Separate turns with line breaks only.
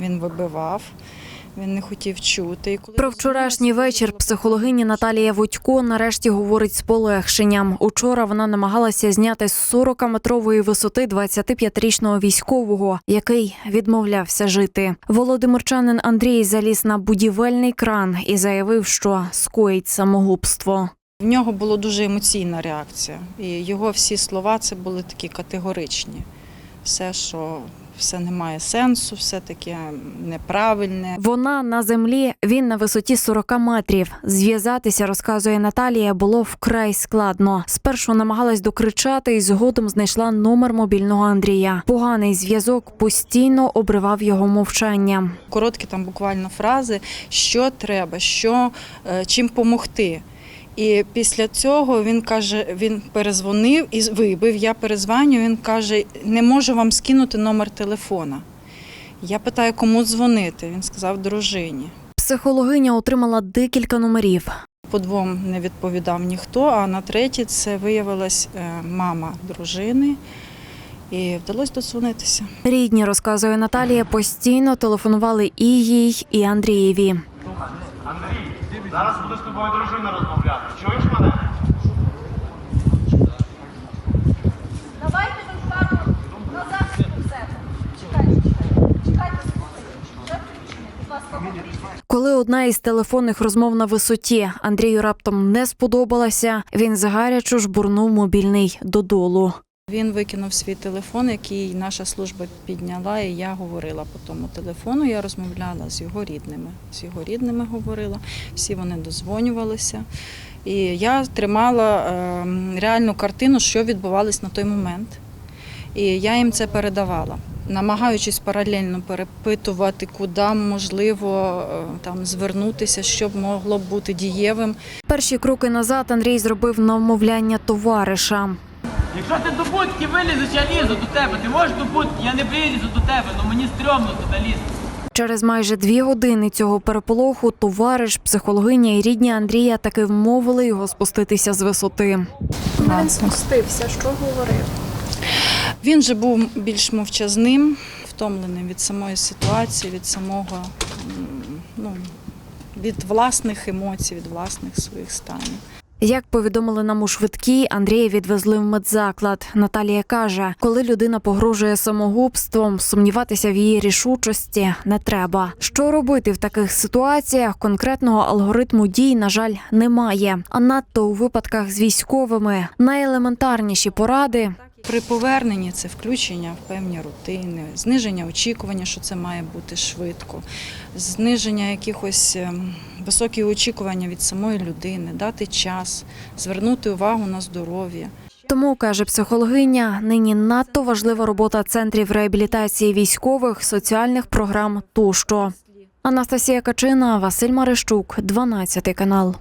Він вибивав, він не хотів чути.
Про вчорашній вечір психологиня Наталія Вудько нарешті говорить з полегшенням. Учора вона намагалася зняти з 40-метрової висоти 25-річного військового, який відмовлявся жити. Володимирчанин Андрій заліз на будівельний кран і заявив, що скоїть самогубство.
в нього була дуже емоційна реакція. І його всі слова це були такі категоричні. Все, що все не має сенсу, все таке неправильне.
Вона на землі, він на висоті 40 метрів. Зв'язатися, розказує Наталія, було вкрай складно. Спершу намагалась докричати і згодом знайшла номер мобільного Андрія. Поганий зв'язок постійно обривав його мовчання.
Короткі там буквально фрази, що треба, що, е, чим помогти. І після цього він каже, він перезвонив і вибив. Я перезвоню. Він каже, не можу вам скинути номер телефона. Я питаю, кому дзвонити. Він сказав дружині.
Психологиня отримала декілька номерів.
По двом не відповідав ніхто, а на третій це виявилась е, мама дружини. І вдалося додзвонитися.
Рідні, розказує Наталія, постійно телефонували і їй, і Андрієві.
Зараз буде з тобою дружина розмовляти. Чуєш мене?
Давайте ми пару назад у себе. Чекайте, чекайте. Чекайте, слухайте. Будь ласка, говоріть.
Коли одна із телефонних розмов на висоті Андрію раптом не сподобалася, він згарячу жбурнув мобільний додолу.
Він викинув свій телефон, який наша служба підняла, і я говорила по тому телефону. Я розмовляла з його рідними. З його рідними говорила, всі вони дозвонювалися. І я тримала е, реальну картину, що відбувалось на той момент. І я їм це передавала, намагаючись паралельно перепитувати, куди можливо е, там звернутися, що б могло бути дієвим.
Перші кроки назад Андрій зробив на вмовляння товариша.
Якщо ти до будки вилізеш, я лізу до тебе. Ти можеш до будки, я не прилізу до тебе, ну мені стрьомно туди лізти.
Через майже дві години цього переполоху товариш, психологиня і рідні Андрія таки вмовили його спуститися з висоти.
Він спустився, що говорив?
Він же був більш мовчазним, втомленим від самої ситуації, від самого ну, від власних емоцій, від власних своїх станів.
Як повідомили нам у швидкій, Андрія відвезли в медзаклад. Наталія каже, коли людина погрожує самогубством, сумніватися в її рішучості не треба. Що робити в таких ситуаціях? Конкретного алгоритму дій, на жаль, немає. А надто у випадках з військовими найелементарніші поради
При поверненні це включення в певні рутини, зниження очікування, що це має бути швидко, зниження якихось ем, високі очікування від самої людини, дати час, звернути увагу на здоров'я.
Тому каже психологиня, нині надто важлива робота центрів реабілітації військових, соціальних програм тощо. Анастасія Качина, Василь Марищук, 12 канал.